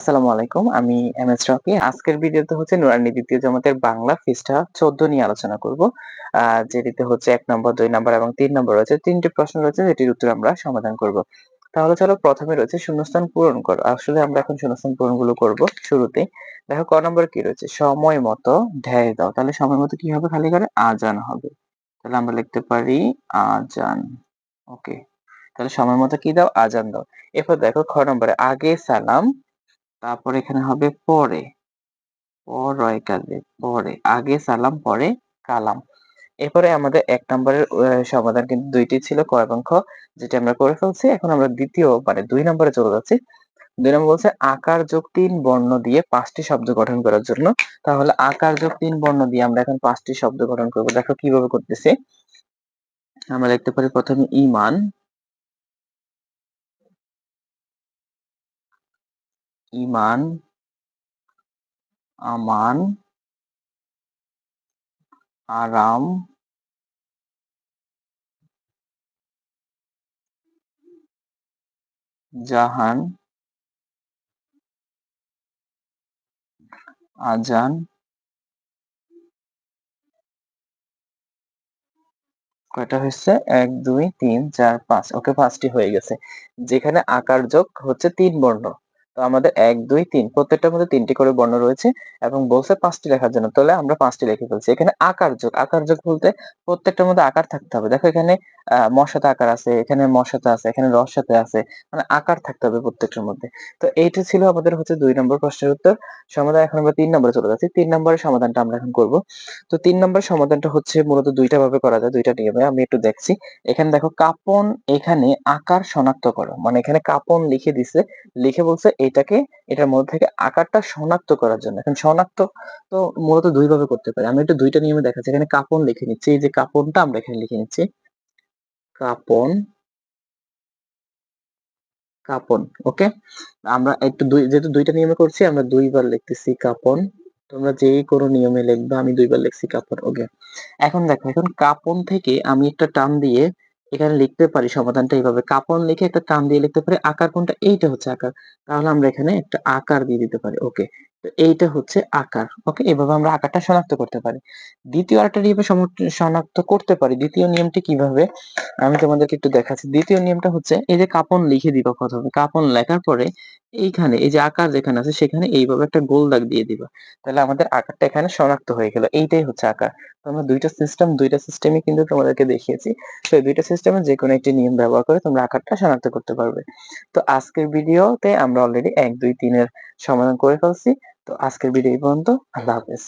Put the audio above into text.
আসসালামু আলাইকুম, আমি এম এস রকি। আজকের ভিডিওতে হচ্ছে নুরানি দ্বিতীয় জমাতের বাংলা চোদ্দ নিয়ে আলোচনা করব। যেটিতে হচ্ছে এক নম্বর, দুই নম্বর এবং তিন নম্বর রয়েছে। তিনটি প্রশ্ন রয়েছে, যেটির উত্তর আমরা সমাধান করব। তাহলে চলো প্রথমে রয়েছে শূন্যস্থান পূরণ করো। আসলে আমরা এখন শূন্যস্থান পূরণগুলো করব দেখো, ক নম্বর কি রয়েছে? সময় মতো ঢের দাও। তাহলে সময় মতো কি হবে? খালি করে আজান হবে। তাহলে আমরা লিখতে পারি আজান। ওকে। তাহলে সময় মতো কি দাও? আজান দাও। এরপর দেখো, খ নম্বরে, আগে সালাম তারপর এখানে হবে পরে। পরে পরে। আগে সালাম, পরে কালাম। এরপরে আমাদের এক নম্বরের সমাধান কিন্তু দুইটি ছিল, ক এবং খ, যেটা আমরা করে ফেলছি। এখন আমরা দ্বিতীয় মানে দুই নম্বরে চলে যাচ্ছি। দুই নম্বর বলছে আকার যোগ তিন বর্ণ দিয়ে পাঁচটি শব্দ গঠন করার জন্য। তাহলে আকার যোগ তিন বর্ণ দিয়ে আমরা এখন পাঁচটি শব্দ গঠন করব। দেখো কীভাবে করতেছি। আমরা লিখতে পারি প্রথমে ইমান ইমান, আমান, আরাম, জাহান, আজান, কয়টা হয়েছে? এক, দুই, তিন, চার, পাঁচ। ওকে পাঁচটি হয়ে গেছে। যেখানে আকার যোগ হচ্ছে তিন বর্ণ। আমাদের এক, দুই, তিন, প্রত্যেকটার মধ্যে তিনটি করে বর্ণ রয়েছে এবং বলছে পাঁচটি লেখার জন্য। তাহলে আমরা পাঁচটি লিখে ফেলছি। এখানে আকার যোগ। আকার যোগ বলতে প্রত্যেকটার মধ্যে আকার থাকতে হবে। দেখো এখানে মশাতে আকার আছে, এখানে মশাতে আছে, এখানে রসাতে আছে। মানে আকার থাকতে হবে প্রত্যেকটার মধ্যে। তো এইটা ছিল আমাদের হচ্ছে দুই নম্বর প্রশ্নের উত্তর। সমাধান এখন আমরা তিন নম্বরে চলে যাচ্ছি। তিন নম্বরের সমাধানটা আমরা এখন করব। তো তিন নম্বর সমাধানটা হচ্ছে মূলত দুইটা ভাবে করা যায়, দুইটা নিয়মে। আমি একটু দেখছি। এখানে দেখো, কাপন এখানে আকার শনাক্ত করো। মানে এখানে কাপন লিখে দিছে। লিখে বলছে এটাকে এটার মধ্যে থেকে আকারটা শনাক্ত করার জন্য। এখন শনাক্ত তো মূলত দুই ভাবে করতে পারি। আমি একটু দুইটা নিয়মে দেখাচ্ছি। এখানে কাপন লিখে নিচ্ছি। এই যে কাপনটা আমরা এখানে লিখে নিচ্ছি। কাপন কাপন, ওকে? আমরা একটু দুই, যেহেতু দুইটা নিয়মে করছি, আমরা দুইবার লিখতেছি কাপন। তোমরা যে কোনো নিয়মে লিখবে, আমি দুইবার লিখছি কাপন, ওকে? এখন দেখো, এখন কাপন থেকে আমি একটা টান দিয়ে এখানে লিখতে পারি সমাধানটা এইভাবে। কাপন লিখে একটা টান দিয়ে লিখতে পারি, আকার কোনটা? এইটা হচ্ছে আকার। তাহলে আমরা এখানে একটা আকার দিয়ে দিতে পারি, ওকে। তো এইটা হচ্ছে আকার, ওকে। এভাবে আমরা আকারটা শনাক্ত করতে পারি। দ্বিতীয় আরেকটা নিয়মে শনাক্ত করতে পারি। দ্বিতীয় নিয়মটি কীভাবে? আমি তোমাদেরকে একটু দেখাচ্ছি। দ্বিতীয় নিয়মটা হচ্ছে, এই যে কাপন লিখে দিবা প্রথমে। কাপন লেখার পরে এইখানে, এই যে আকার যেখানে আছে, সেখানে এইভাবে একটা গোল দাগ দিয়ে দিবা। তাহলে আমাদের আকারটা এখানে শনাক্ত হয়ে গেল। এইটাই হচ্ছে আকার। তো আমরা দুইটা সিস্টেম দুইটা সিস্টেমই কিন্তু তোমাদেরকে দেখিয়েছি। তো এই দুইটা সিস্টেমে যে কোনো একটি নিয়ম ব্যবহার করে তোমরা আকারটা শনাক্ত করতে পারবে। তো আজকের ভিডিওতে আমরা অলরেডি এক, দুই, তিনের সমাধান করে ফেলছি। তো আজকের ভিডিও এই পর্যন্ত। আল্লাহ হাফেজ।